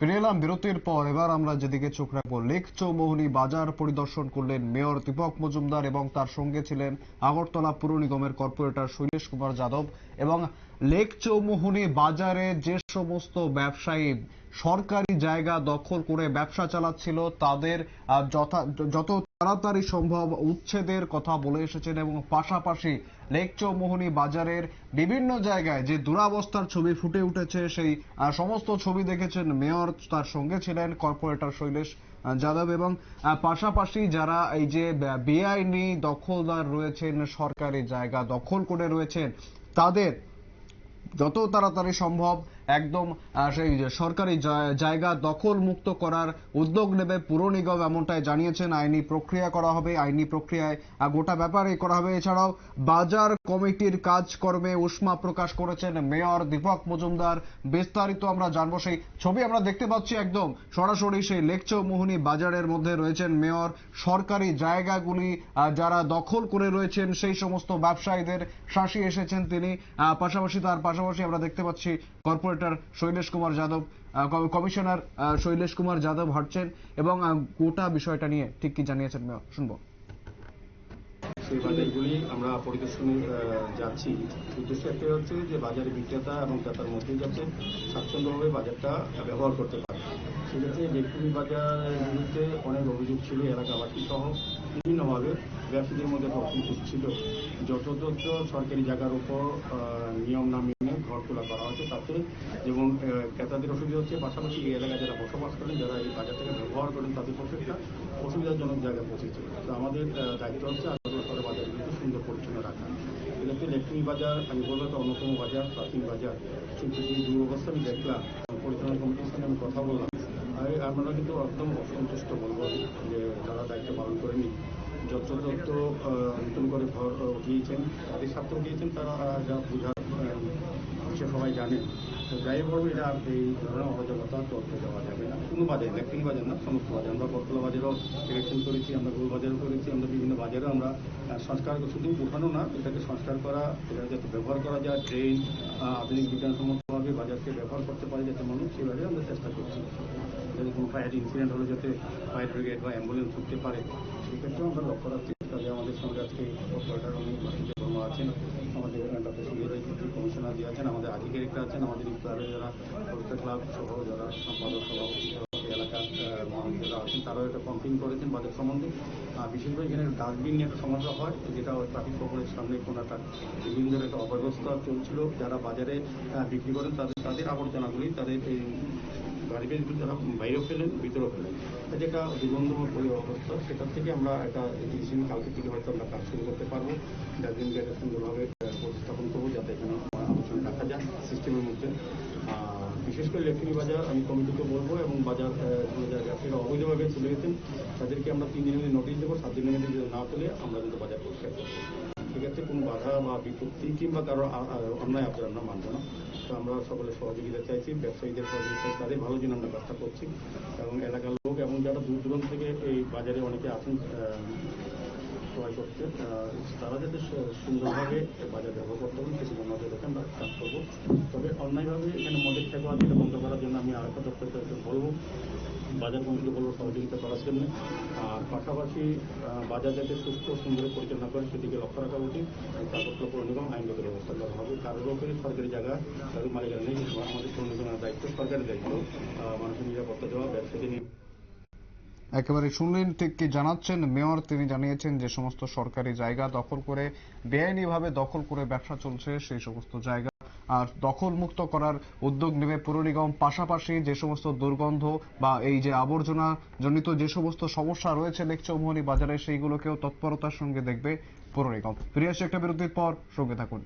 ফিরে এলাম বিরতির পর এবার আমরা যেদিকে চোখ রাখব, লেক চৌমোহনী বাজার পরিদর্শন করলেন মেয়র দীপক মজুমদার এবং তার সঙ্গে ছিলেন আগরতলা পুর নিগমের কর্পোরেটর শৈলেশ কুমার যাদব এবং লেক চৌমোহনী বাজারে যে সমস্ত ব্যবসায়ী সরকারি জায়গা দখল করে ব্যবসা চালাচ্ছিল, তাদের যত তাড়াতাড়ি সম্ভব উচ্ছেদের কথা বলে এসেছেন এবং পাশাপাশি লেক চৌমোহনী বাজারের বিভিন্ন জায়গায় যে দুরাবস্থার ছবি ফুটে উঠেছে, সেই সমস্ত ছবি দেখেছেন মেয়র, তার সঙ্গে ছিলেন কর্পোরেটর শৈলেশ যাদব এবং পাশাপাশি যারা এই যে বেআইনি দখলদার রয়েছেন, সরকারি জায়গা দখল করে রয়েছেন, তাদের যত তাড়াতাড়ি সম্ভব একদম সেই সরকারি জায়গা দখল মুক্ত করার উদ্যোগ নেবে পুর নিগম এমনটাই জানিয়েছেন। আইনি প্রক্রিয়া করা হবে, আইনি প্রক্রিয়ায় গোটা ব্যাপারে করা হবে। এছাড়াও বাজার কমিটির কাজকর্মে উষ্মা প্রকাশ করেছেন মেয়র দীপক মজুমদার। বিস্তারিত আমরা জানব সেই ছবি আমরা দেখতে পাচ্ছি একদম। সরাসরি সেই লেকচৌ মোহনী বাজারের মধ্যে রয়েছেন মেয়র। সরকারি জায়গাগুলি যারা দখল করে রয়েছেন, সেই সমস্ত ব্যবসায়ীদের শাসি এসেছেন তিনি। পাশাপাশি তার পাশাপাশি আমরা দেখতে পাচ্ছি কর্পোরেটর শৈলেশ কুমার যাদব কমিশনার শৈলেশ কুমার যাদব হাঁটছেন এবং গোটা বিষয়টা নিয়ে ঠিক কি জানিয়েছেন শুনব। সেই বাজারগুলি আমরা পরিদর্শনে যাচ্ছি। উদ্দেশ্য একটাই হচ্ছে যে বাজারে বিক্রেতা এবং ক্রেতার মধ্যে যাতে স্বাচ্ছন্দ্যভাবে বাজারটা ব্যবহার করতে পারে। সেক্ষেত্রে বাজারের বিরুদ্ধে অনেক অভিযোগ ছিল, এলাকাবাসী সহ বিভিন্নভাবে ব্যবসায়ীদের মধ্যে একটা ছিল। যথাযথ সরকারি জায়গার উপর নিয়ম না মেনে ঘর তোলা করা হয়েছে। তাতে যেমন ক্রেতাদের অসুবিধা হচ্ছে, পাশাপাশি এই এলাকায় যারা বসবাস করেন, যারা এই বাজারটাকে ব্যবহার করেন, তাদের পক্ষে একটা অসুবিধাজনক জায়গায় পৌঁছেছে। তো আমাদের দায়িত্ব হচ্ছে আগরতলা বাজারগুলিকে সুন্দর পরিচ্ছন্ন রাখা। এক্ষেত্রে লেকটুনি বাজার, আমি বলব একটা অন্যতম বাজার, প্রাচীন বাজার। কিন্তু সেই দুরবস্থা আমি দেখলাম, পরিচালনা কমিটির সঙ্গে আমি কথা বললাম। আমরা কিন্তু একদম অসন্তুষ্ট বলব যে তারা দায়িত্ব পালন করেনি। যথাযথ নতুন করে ঘর উঠিয়েছেন, তাদের স্বার্থ উঠিয়েছেন, তারা যা বোঝার সে সবাই জানে। তো যাই বলব এটা এই ধরনের অরাজকতা চলতে দেওয়া যাবে না। কোনো বাজার ইলেকট্রিক বাজার না, সমস্ত বাজার। আমরা বটতলা বাজারও ইলেকশন করেছি, আমরা গোল বাজারও করেছি, আমরা বিভিন্ন বাজারে আমরা সংস্কার শুধু উঠানো না, এটাকে সংস্কার করা, এটা যাতে ব্যবহার করা যায়, ট্রেন আধুনিক বিজ্ঞানসম্মতভাবে বাজারকে ব্যবহার করতে পারে, যাতে মানুষ সেভাবে আমরা চেষ্টা করছি। যদি কোনো ফায়ার ইনসিডেন্ট হলে যাতে ফায়ার ব্রিগেড বা অ্যাম্বুলেন্স উঠতে পারে। সেক্ষেত্রেও আমরা লক্ষ্য রাখছি তবে আমাদের সঙ্গে আজকে অপারেটার অনেক কর্ম আছেন। ডক্টর সুবিধা কমিশনার যে আছেন, আমাদের আধিকারিকরা আছেন, আমাদের এই যারা পবিত্র ক্লাব সহ যারা সম্পাদক, সভাপতি এলাকার আছেন, তারাও এটা কমপ্লেন করেছেন বাজার সম্বন্ধে। বিশেষ করে এখানে ডাস্টবিন নিয়ে একটা সমস্যা হয়, যেটা ট্রাফিক কর্পোরের সামনে কোনো একটা বিভিন্ন একটা অব্যবস্থা চলছিল। যারা বাজারে বিক্রি করেন, তাদের তাদের আবর্জনাগুলি তাদের যারা বাইরেও ফেলেন, ভিতরেও ফেলেন। এটা যে একটা দুর্গন্ধময় অবস্থা সেটার থেকে আমরা একটা ডিসিশন কালকে থেকে হয়তো আমরা কাজ শুরু করতে পারব। ডাস্টবিনকে একটা সুন্দরভাবে প্রতিস্থাপন করব, যাতে এখানে আলোচনা রাখা যায় সিস্টেমের মধ্যে। বিশেষ করে লেখনী বাজার আমি কমিটিকে বলব এবং বাজার কোনো থেকে অবৈধভাবে চলে গেছেন, তাদেরকে আমরা তিন দিনের মধ্যে নোটিশ দেবো, সাত দিনের মধ্যে যদি না তুলে, আমরা কিন্তু বাজার পরিষ্কার করব। সেক্ষেত্রে কোনো বাধা বা বিপত্তি কিংবা কারও অন্যায় আচরণ আমরা মানব না। তো আমরা সকলে সহযোগিতা চাইছি, ব্যবসায়ীদের সহযোগিতা তাদের ভালো জন্য আমরা কাজটা করছি। এবং এলাকার লোক এবং যারা দূর দূরান্ত থেকে এই বাজারে অনেকে আসেন ক্রয় করতে তারা যাতে সুন্দরভাবে বাজার ব্যবহার করতে পারেন সেই জন্য আমাদেরকে আমরা কাজ করব। তবে অন্যায়ভাবে এখানে মদের থেকে যেটা বন্ধ করার জন্য আমি আরেকটা দপ্তরকে বলব। বাজার কমিটিকে বলব সহযোগিতা করার জন্য। আর পাশাপাশি বাজার যাতে সুস্থ সুন্দর পরিচালনা করে সেদিকে লক্ষ্য রাখা উচিত। তারপর পৌর নিগম আইনগত ব্যবস্থা করা হবে। কারোর উপরে সরকারি জায়গা কারোর মালিকানা নেই আমাদের পৌর দায়িত্ব, সরকারের দায়িত্ব। মানুষের নিরাপত্তা দেওয়া ব্যবসায়ীদের নিয়ে একেবারে শুনলেন ঠিক কি জানাচ্ছেন? মেয়র, তিনি জানিয়েছেন যে সমস্ত সরকারি জায়গা দখল করে, বেআইনিভাবে দখল করে ব্যবসা চলছে সেই সমস্ত জায়গা। আর দখল মুক্ত করার উদ্যোগ নেবে পুর নিগম। পাশাপাশি যে সমস্ত দুর্গন্ধ বা এই যে আবর্জনা জনিত যে সমস্ত সমস্যা রয়েছে লেক চৌমোহনী বাজারে, সেইগুলোকেও তৎপরতার সঙ্গে দেখবে পুর নিগম। ফিরে আসছে একটা বিরতির পর। সঙ্গে থাকুন।